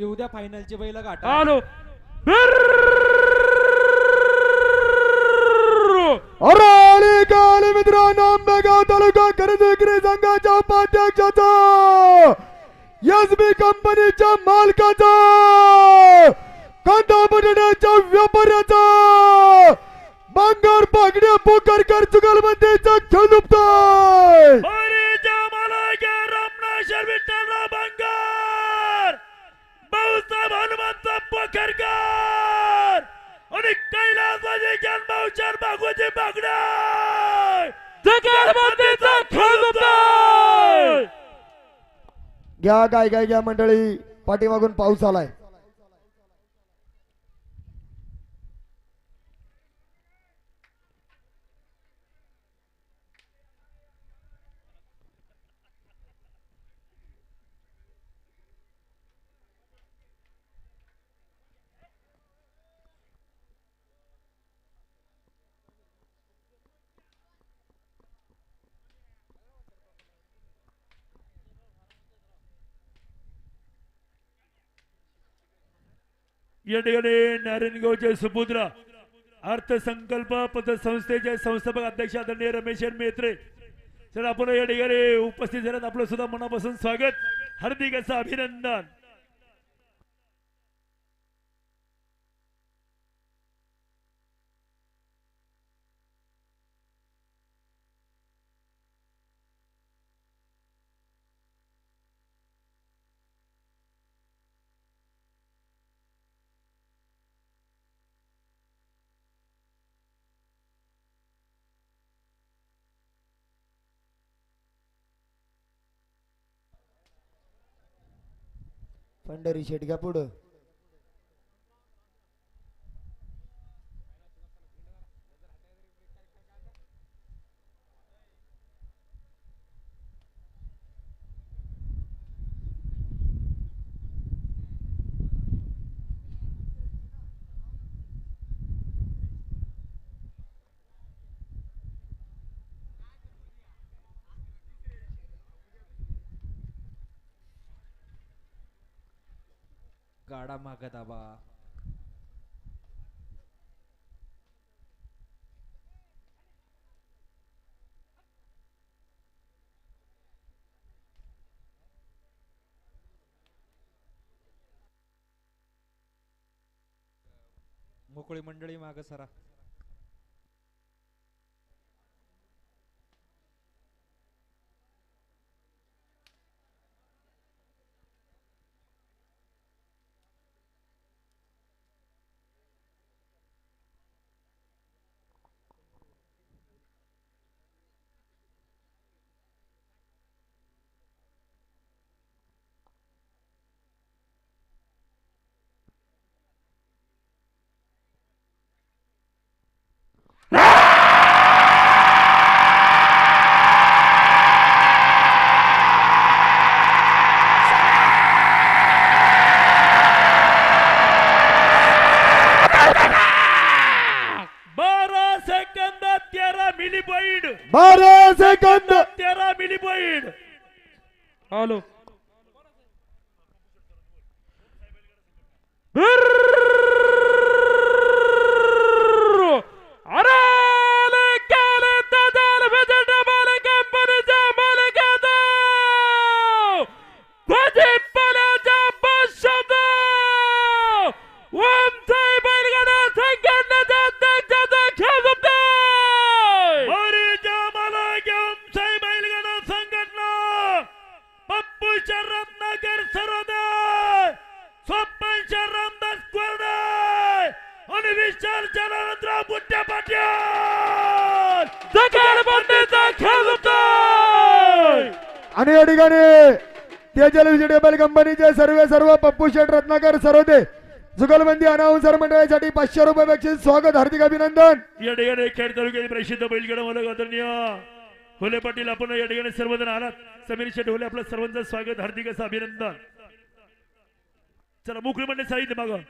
येऊ द्या फायनलचे बैल गाठ. आलो. अरे आले काल मित्रांनो आंबेगाव तालुका खरेदी विक्री संघाच्या उपाध्यक्षाचा. एस बी कंपनीच्या मालकाचा. कांदा बटाट्याच्या व्यापाऱ्याचा. बांगर पागड्या पोकरकर चुगलबंदीचा खेळ दुपतोय भाऊसाहेब हनुमंत पोखरकर! आणि कैलासवासी जन्मोचर बागोजी बागडे! होतोय घ्या गाय गाय घ्या मंडळी पाठीमागून पाऊस आलाय. या ठिकाणी नारायणगावचे सुपुत्र अर्थसंकल्प पतसंस्थेचे संस्थापक अध्यक्ष आदरणीय रमेश मेत्रे. तर आपण या ठिकाणी उपस्थित झाल्यात. आपलं सुद्धा मनापासून स्वागत. हार्दिक असं अभिनंदन. पंढरी शेट घ्या पुढं गाडा माग दाबा मोकळी मंडळी माग सरा बारा सेकंद तेरा मिली पॉइंट बारा सेकंद. तेरा मिली पॉइंट हॅलो. कलाकार रत्नाकर सरोदे जुगलबंदी अनाउन्सर मंडळासाठी पाचशे रुपये बक्षीस स्वागत हार्दिक अभिनंदन. या ठिकाणी खेड तालुक्यातील प्रसिद्ध बैलगड मालक आदरणीय होले पाटील आपण या ठिकाणी सर्वजण आलात. समीर शेठ होले आपलं सर्वांचं स्वागत हार्दिक असं अभिनंदन. चला मोकळी मंडळी साहित्य मागं.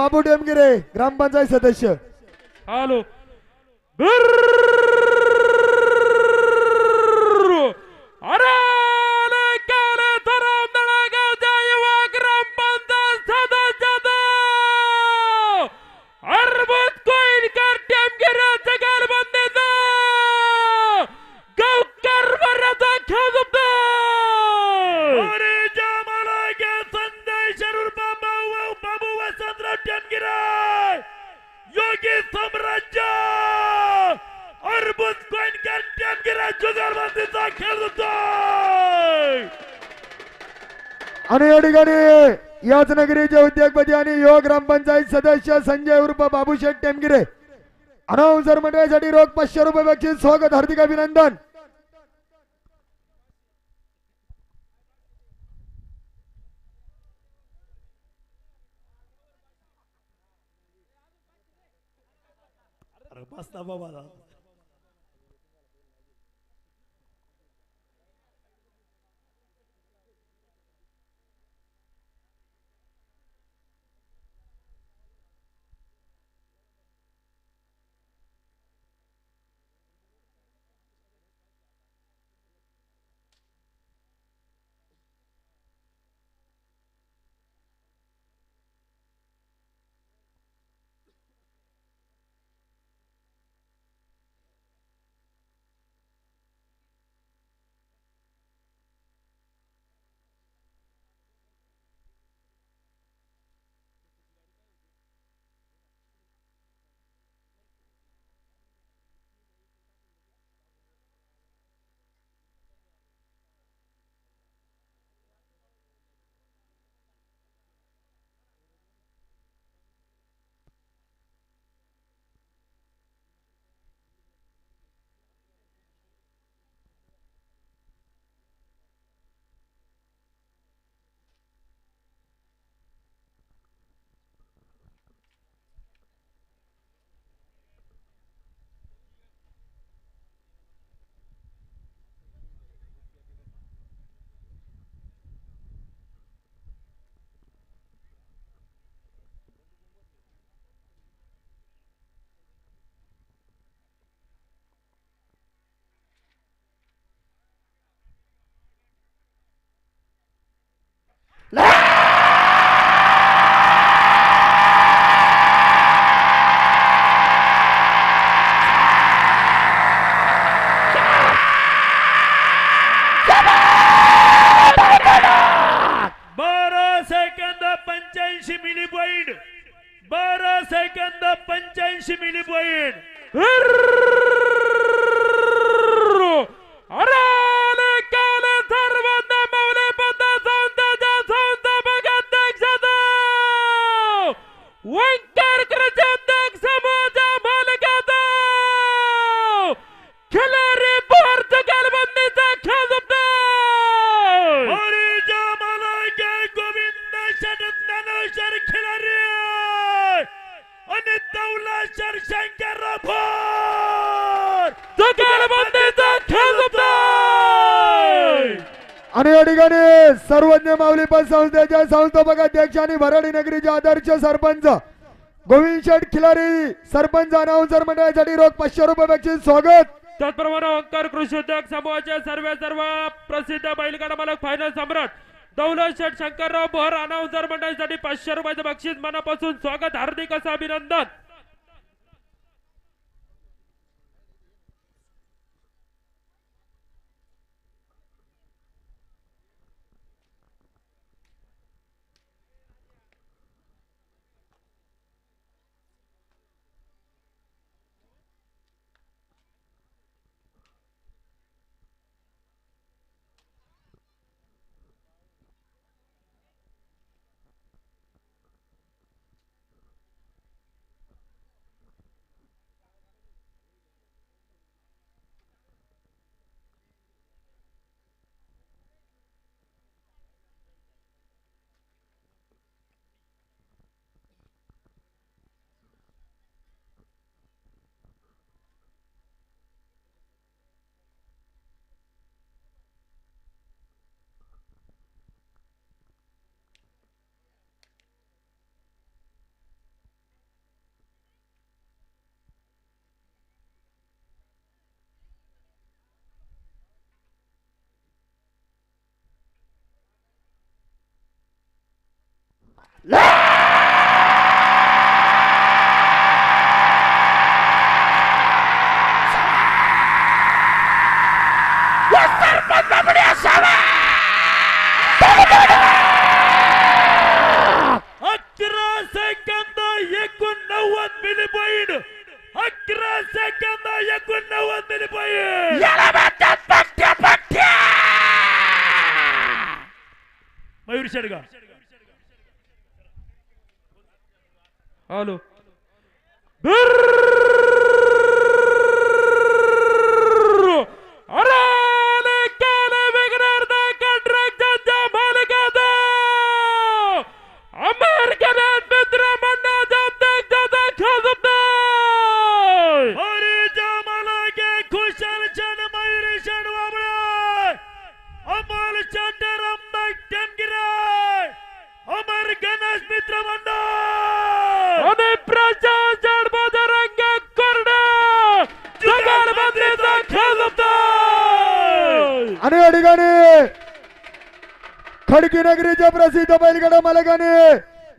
बाबू डेमगिरे ग्रामपंचायत सदस्य. हॅलो. जुगारबंदीचा खेळ होतोय आणि या ठिकाणी याच नगरीचे उद्योगपती आणि युवा ग्रामपंचायत सदस्य संजय उर्फ बाबूशेठ टेमगिरे. अनाउन्सर मंडळासाठी रोख पाचशे रुपये बक्षीस स्वागत हार्दिक अभिनंदन. बाबा. पंच्याऐंशी मिली सर्वज्ञ माऊली संस्थेच्या संस्थापक अध्यक्ष आणि भराडी नगरीचे आदर्श सरपंच. गोविंद शेठ खिलारी सरपंच अनाउन्सर मंडळासाठी रोख पाचशे रुपये बक्षीस स्वागत. त्याचप्रमाणे ओंकार कृषी उद्योग समूहाचे सर्व सर्व प्रसिद्ध बैलगाडा मालक फायनल सम्राट दौलत शेठ शंकरराव भोर अनाउन्सर मंडळासाठी पाचशे रुपयाचं बक्षीस मनापासून स्वागत. हार्दिक असं अभिनंदन. No!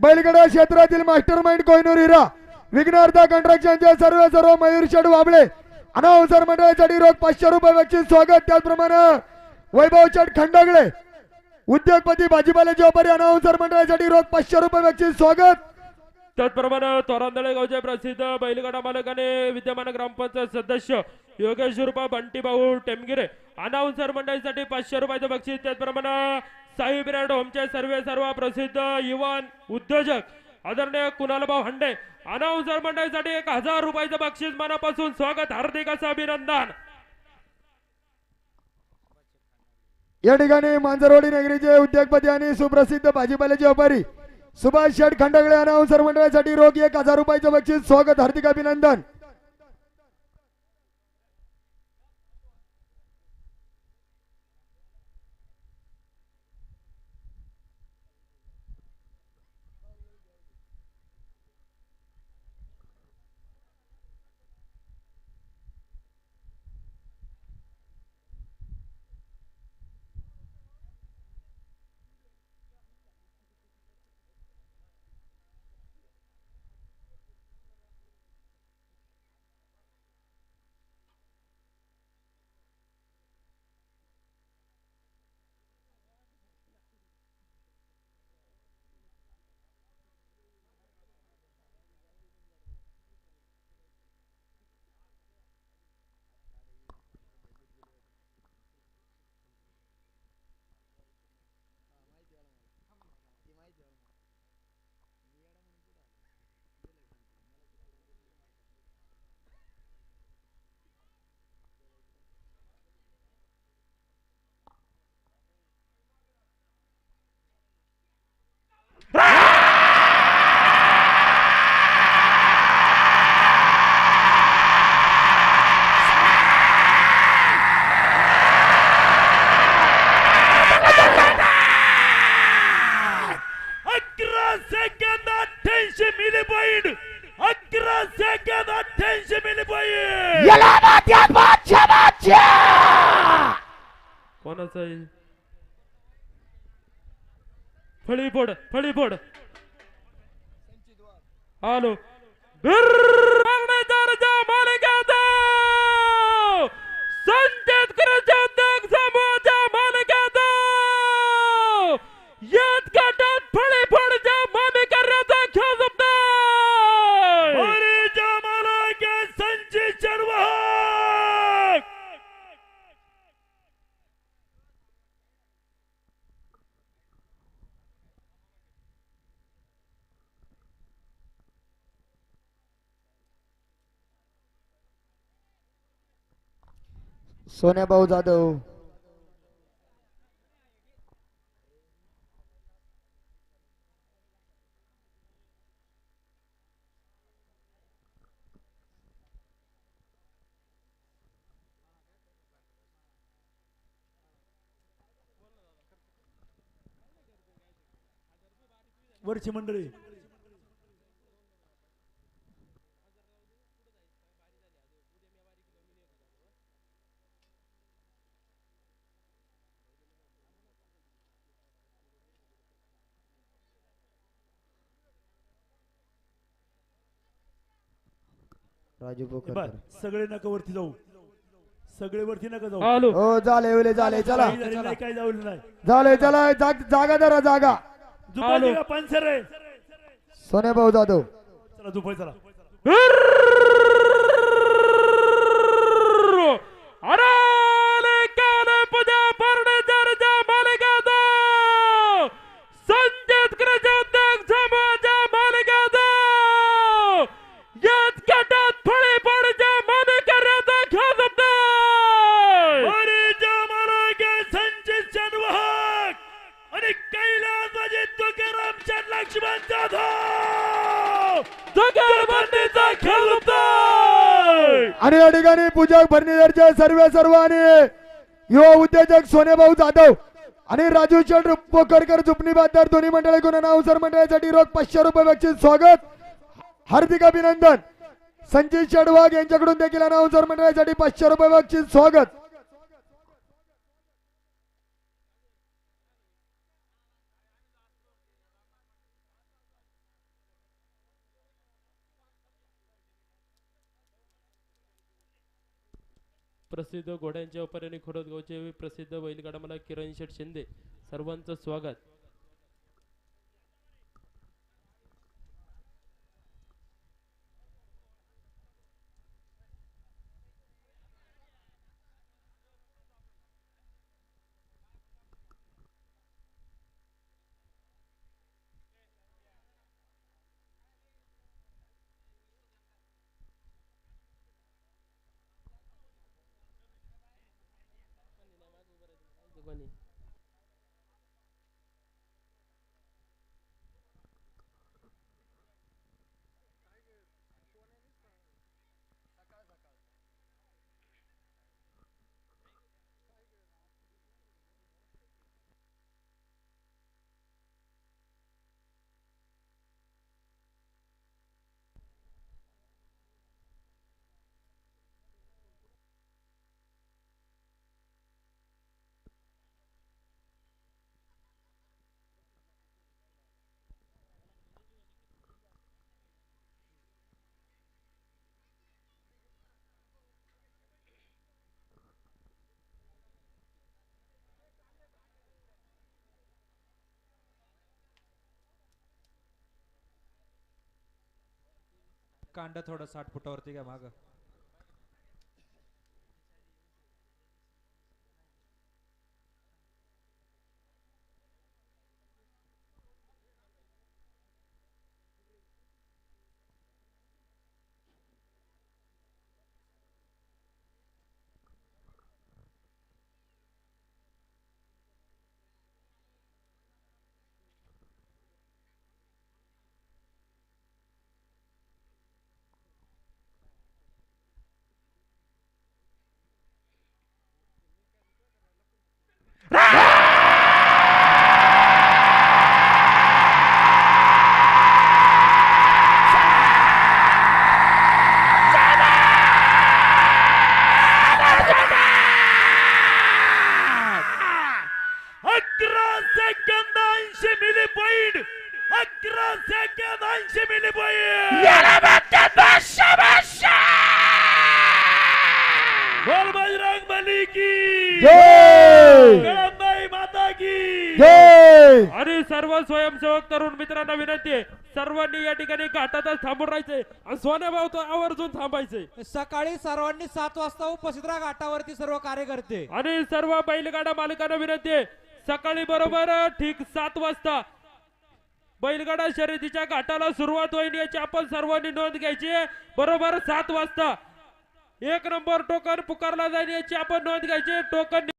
बैलगडा क्षेत्रातील मास्टर माइंड कोहिनूर हिरा विघ्नार्था कंट्रॅक्शनचे सर्व सर्व मयूर शेड वाबळे अनाउन्सर मंडळासाठी रोख पाचशे रुपये व्यक्ती स्वागत. त्याचप्रमाणे वैभव शेठ खंडागळे उद्योगपती भाजीपाल्याचे व्यापारी अनाउन्सर मंडळासाठी रोख पाचशे रुपये व्यक्ती स्वागत. त्याचप्रमाणे तोरांदळे गावचे प्रसिद्ध बैलगाडा मालकाने विद्यमान ग्रामपंचायत सदस्य योगेश रुपा बंटी भाऊ टेमगिरे अनाउन्सर मंडळीसाठी पाचशे रुपयाचं बक्षीस. त्याचप्रमाणे साई ब्रँड होमचे सर्व सर्व प्रसिद्ध युवान उद्योजक आदरणीय कुणालभाऊ हंडे अनाउन्सर मंडळीसाठी एक हजार रुपयाचं बक्षीस मनापासून स्वागत हार्दिक असं अभिनंदन. या ठिकाणी मांजरवाडी नगरीचे उद्योगपती आणि सुप्रसिद्ध भाजीपाल्याचे व्यापारी सुभाष शेठ खंडगळे अनाउन्सर मंडळासाठी रोख एक हजार रुपयाचं बक्षीस स्वागत हार्दिक अभिनंदन. फळी फोड फळी फोड हॅलो सोन्याभाऊ जाधव. वरची मंडळी. राजू सगळे नका वरती जाऊ. सगळे वरती नका जाऊ. हो झाले उले झाले चला. काही झालेलं नाही काय जाऊ नाही. झाले चला जाग- जागा धरा जागा. का रे सोन्याभाऊ जाधव. चला झुपाय चला. सर्वे सर्व आणि युवा उद्योजक सोनेभाऊ जाधव आणि राजू चंद्र पोकरकर जुपणी बाजार दोन्ही मंडळी गुण मंडळासाठी रोख पाचशे रुपये बक्षीस. स्वागत. हार्दिक अभिनंदन. संजित शेडवाग यांच्याकडून देखील अनाउन्सर मंडळासाठी पाचशे रुपये बक्षीस. स्वागत. प्रसिद्ध घोड्यांच्या पर्याने खोडदगावचे प्रसिद्ध बैलगाडा मला किरण शेठ शिंदे सर्वांचं स्वागत. company कांड थोडं साठ फुटावरती घ्या माग. सर्व स्वयंसेवक तरुण मित्रांना विनंती आहे. सर्वांनी या ठिकाणी घाटातच थांबून राहायचंय. आणि तो आवर्जून थांबायचंय. सकाळी सर्वांनी सात वाजता उपस्थित राहा घाटावरती सर्व कार्यकर्ते. आणि सर्व बैलगाडा मालकांना विनंती आहे. सकाळी बरोबर ठीक सात वाजता बैलगाडा शर्यतीच्या घाटाला सुरुवात होईल याची आपण सर्वांनी नोंद घ्यायची आहे. बरोबर सात वाजता एक नंबर टोकन पुकारला जाईल याची आपण नोंद घ्यायची. टोकन